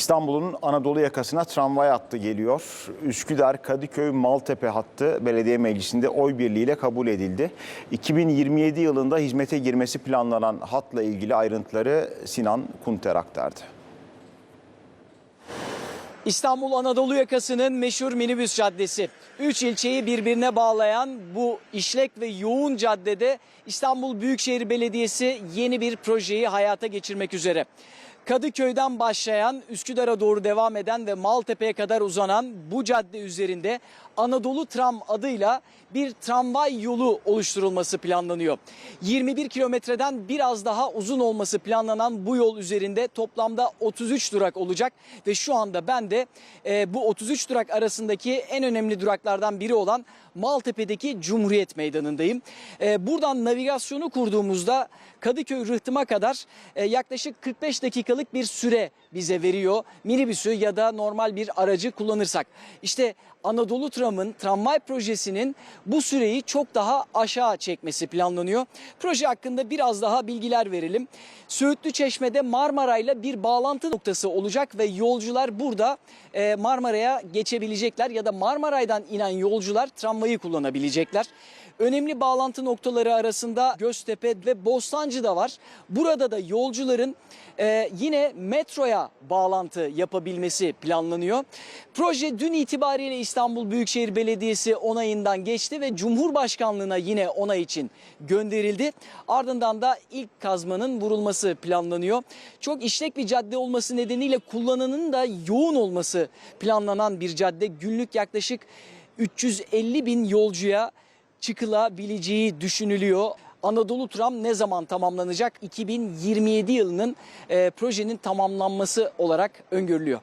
İstanbul'un Anadolu yakasına tramvay hattı geliyor. Üsküdar, Kadıköy, Maltepe hattı belediye meclisinde oy birliğiyle kabul edildi. 2027 yılında hizmete girmesi planlanan hatla ilgili ayrıntıları Sinan Kunter aktardı. İstanbul Anadolu yakasının meşhur minibüs caddesi. Üç ilçeyi birbirine bağlayan bu işlek ve yoğun caddede İstanbul Büyükşehir Belediyesi yeni bir projeyi hayata geçirmek üzere. Kadıköy'den başlayan, Üsküdar'a doğru devam eden ve Maltepe'ye kadar uzanan bu cadde üzerinde Anadolu Tram adıyla bir tramvay yolu oluşturulması planlanıyor. 21 kilometreden biraz daha uzun olması planlanan bu yol üzerinde toplamda 33 durak olacak ve şu anda ben de e, bu 33 durak arasındaki en önemli duraklardan biri olan Maltepe'deki Cumhuriyet Meydanı'ndayım. E, buradan navigasyonu kurduğumuzda Kadıköy Rıhtım'a kadar e, yaklaşık 45 dakikalık bir süre bize veriyor. Minibüsü ya da normal bir aracı kullanırsak. İşte Anadolu Tram'ın tramvay projesinin bu süreyi çok daha aşağı çekmesi planlanıyor. Proje hakkında biraz daha bilgiler verelim. Söğütlü Çeşme'de Marmara ile bir bağlantı noktası olacak ve yolcular burada e, Marmara'ya geçebilecekler ya da Marmaray'dan inen yolcular tramvayı kullanabilecekler. Önemli bağlantı noktaları arasında Göztepe ve Bostancı da var. Burada da yolcuların e, yine metroya bağlantı yapabilmesi planlanıyor. Proje dün itibariyle İstanbul Büyükşehir Belediyesi onayından geçti ve Cumhurbaşkanlığına yine onay için gönderildi. Ardından da ilk kazmanın vurulması planlanıyor. Çok işlek bir cadde olması nedeniyle kullananın da yoğun olması planlanan bir cadde. Günlük yaklaşık 350 bin yolcuya çıkılabileceği düşünülüyor. Anadolu Tram ne zaman tamamlanacak? 2027 yılının e, projenin tamamlanması olarak öngörülüyor.